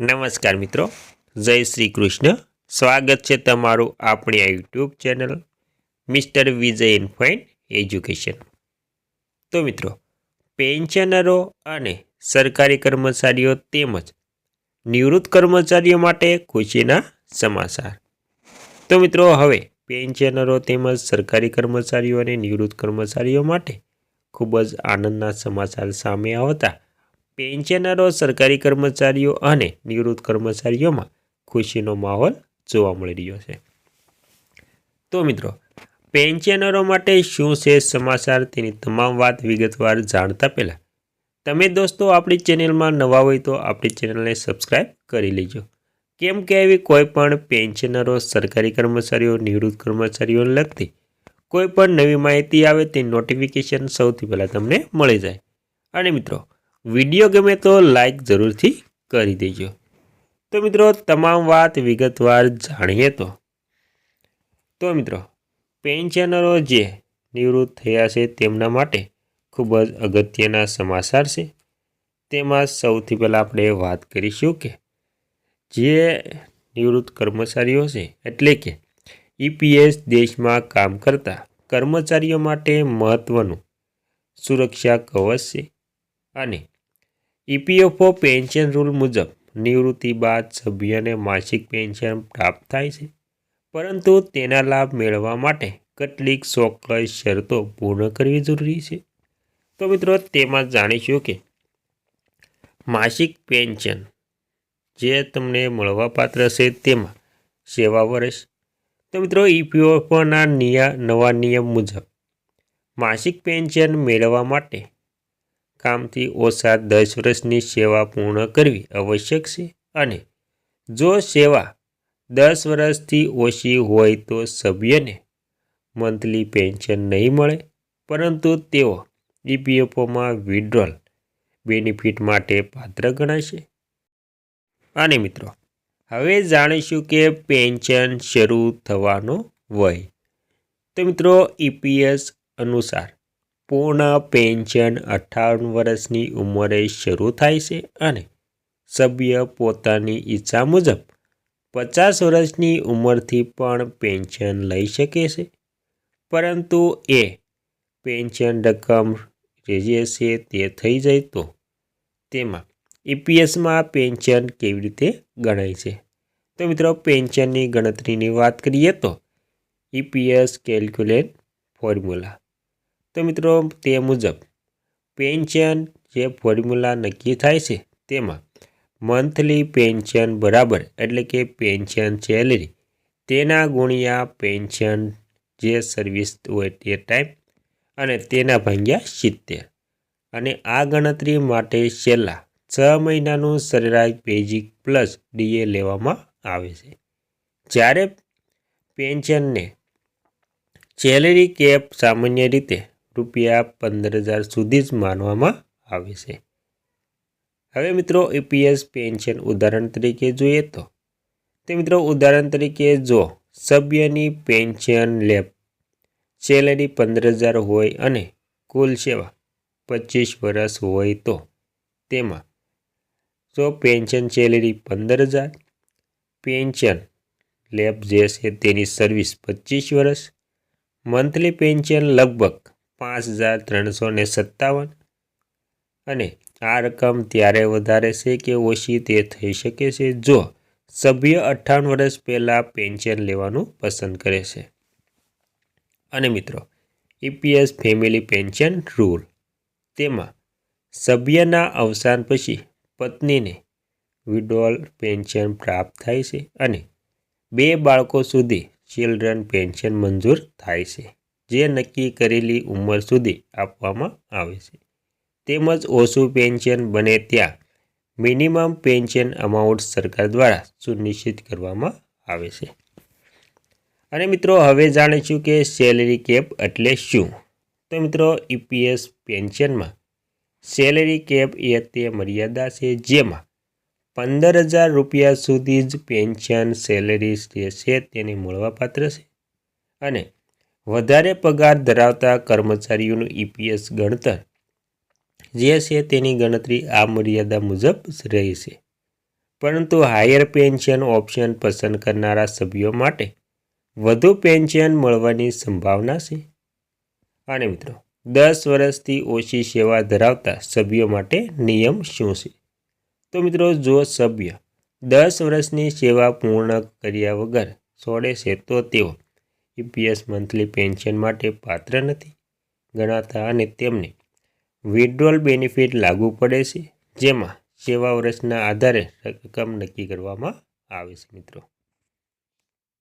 નમસ્કાર મિત્રો, જય શ્રી કૃષ્ણ. સ્વાગત છે તમારું આપણી આ યુટ્યુબ ચેનલ મિસ્ટર વિજય ઇન્ફાઇન એજ્યુકેશન. તો મિત્રો, પેન્શનરો અને સરકારી કર્મચારીઓ તેમજ નિવૃત્ત કર્મચારીઓ માટે ખુશીના સમાચાર. તો મિત્રો, હવે પેન્શનરો તેમજ સરકારી કર્મચારીઓ અને નિવૃત્ત કર્મચારીઓ માટે ખૂબ જ આનંદના સમાચાર સામે આવતા પેન્શનરો, સરકારી કર્મચારીઓ અને નિવૃત્ત કર્મચારીઓમાં ખુશીનો માહોલ જોવા મળી રહ્યો છે. તો મિત્રો, પેન્શનરો માટે શું છે સમાચાર? તેની તમામ વાત વિગતવાર જાણતા પહેલાં, તમે દોસ્તો આપણી ચેનલમાં નવા હોય તો આપણી ચેનલને સબસ્ક્રાઈબ કરી લેજો. કેમ કે એવી કોઈ પણ પેન્શનરો, સરકારી કર્મચારીઓ, નિવૃત્ત કર્મચારીઓને લગતી કોઈ પણ નવી માહિતી આવે તે નોટિફિકેશન સૌથી પહેલાં તમને મળી જાય. અને મિત્રો વીડિયો ગમે તો લાઈક જરૂરથી કરી દેજો. તો મિત્રો, તમામ વાત વિગતવાર જાણીએ તો. તો મિત્રો પેન્શનરો જે નિવૃત્ત થયા છે તેમના માટે ખૂબ જ અગત્યના સમાચાર છે. તેમાં સૌથી પહેલાં આપણે વાત કરીશું કે જે નિવૃત્ત કર્મચારીઓ છે, એટલે કે ઈપીએસ દેશમાં કામ કરતા કર્મચારીઓ માટે મહત્ત્વનું સુરક્ષા કવચ છે અને ઈપીએફઓ પેન્શન રૂલ મુજબ નિવૃત્તિ બાદ સભ્યને માસિક પેન્શન પ્રાપ્ત થાય છે. પરંતુ તેના લાભ મેળવવા માટે કેટલીક ચોક્કસ શરતો પૂર્ણ કરવી જરૂરી છે. તો મિત્રો, તેમાં જાણીશું કે માસિક પેન્શન જે તમને મળવાપાત્ર છે તેમાં સેવા વર્ષ. તો મિત્રો ઈપીએફઓના નિયા, નવા નિયમ મુજબ માસિક પેન્શન મેળવવા માટે કામથી ઓછા દસ વર્ષની સેવા પૂર્ણ કરવી આવશ્યક છે. અને જો સેવા દસ વર્ષથી ઓછી હોય તો સભ્યને મંથલી પેન્શન નહીં મળે, પરંતુ તેઓ ઈપીએફઓમાં વિડ્રોલ બેનિફિટ માટે પાત્ર ગણાશે. અને મિત્રો, હવે જાણીશું કે પેન્શન શરૂ થવાનો વય. તો મિત્રો ઈપીએસ અનુસાર પૂર્ણ પેન્શન અઠ્ઠાવન વર્ષની ઉંમરે શરૂ થાય છે અને સભ્ય પોતાની ઈચ્છા મુજબ પચાસ વર્ષની ઉંમરથી પણ પેન્શન લઈ શકે છે. પરંતુ એ પેન્શન રકમ જે છે તે થઈ જાય તો તેમાં ઈપીએસમાં પેન્શન કેવી રીતે ગણાય છે? તો મિત્રો, પેન્શનની ગણતરીની વાત કરીએ તો ઈપીએસ કેલ્ક્યુલેટ ફોર્મ્યુલા. તો મિત્રો, તે મુજબ પેન્શન જે ફોર્મ્યુલા નક્કી થાય છે, તેમાં મંથલી પેન્શન બરાબર એટલે કે પેન્શન સેલરી તેના ગુણ્યા પેન્શન જે સર્વિસ હોય તે ટાઈમ અને તેના ભાગ્યા સિત્તેર. અને આ ગણતરી માટે છેલ્લા છ મહિનાનું સરેરાશ બેઝિક પ્લસ ડીએ લેવામાં આવે છે. જ્યારે પેન્શનને સેલેરી કેપ સામાન્ય રીતે રૂપિયા પંદર હજાર સુધી જ માનવામાં આવે છે. હવે મિત્રો ઈપીએસ પેન્શન ઉદાહરણ તરીકે જોઈએ તો, તે મિત્રો ઉદાહરણ તરીકે જો સભ્યની પેન્શન લેબ સેલેરી પંદર હજાર હોય અને કુલ સેવા પચીસ વર્ષ હોય તો તેમાં જો પેન્શન સેલેરી પંદર હજાર પેન્શન લેબ જે છે તેની સર્વિસ પચીસ વર્ષ, મંથલી પેન્શન લગભગ પાંચ હજાર ત્રણસો ને સત્તાવન. અને આ રકમ ત્યારે વધારે છે કે ઓછી તે થઈ શકે છે જો સભ્ય અઠ્ઠાવન વર્ષ પહેલાં પેન્શન લેવાનું પસંદ કરે છે. અને મિત્રો ઈપીએસ ફેમિલી પેન્શન રૂલ તેમાં સભ્યના અવસાન પછી પત્નીને વિડોલ પેન્શન પ્રાપ્ત થાય છે અને બે બાળકો સુધી ચિલ્ડ્રન પેન્શન મંજૂર થાય છે. જે નક્કી કરેલી ઉંમર સુધી આપવામાં આવે છે. તેમજ ઓછું પેન્શન બને ત્યાં મિનિમમ પેન્શન અમાઉન્ટ સરકાર દ્વારા સુનિશ્ચિત કરવામાં આવે છે. અને મિત્રો, હવે જાણીશું કે સેલરી કેપ એટલે શું? તો મિત્રો ઈપીએસ પેન્શનમાં સેલરી કેપ એ તે મર્યાદા છે જેમાં પંદર હજાર રૂપિયા સુધી જ પેન્શન સેલરી જે છે, તેને મળવાપાત્ર છે. અને વધારે પગાર ધરાવતા કર્મચારીઓનું ઈપીએસ ગણતર. જે છે તેની ગણતરી આ મર્યાદા મુજબ રહેશે. પરંતુ હાયર પેન્શન ઓપ્શન પસંદ કરનારા સભ્યો માટે વધુ પેન્શન મળવાની સંભાવના છે. અને મિત્રો, દસ વર્ષથી ઓછી સેવા ધરાવતા સભ્યો માટે નિયમ શું છે? તો મિત્રો, જો સભ્ય દસ વર્ષની સેવા પૂર્ણ કર્યા વગર છોડે છે તો તેઓ ઈપીએસ મંથલી પેન્શન માટે પાત્ર નથી ગણાતા અને તેમને વિડ્રોલ બેનિફિટ લાગુ પડે છે, જેમાં સેવા વર્ષના આધારે રકમ નક્કી કરવામાં આવે છે મિત્રો.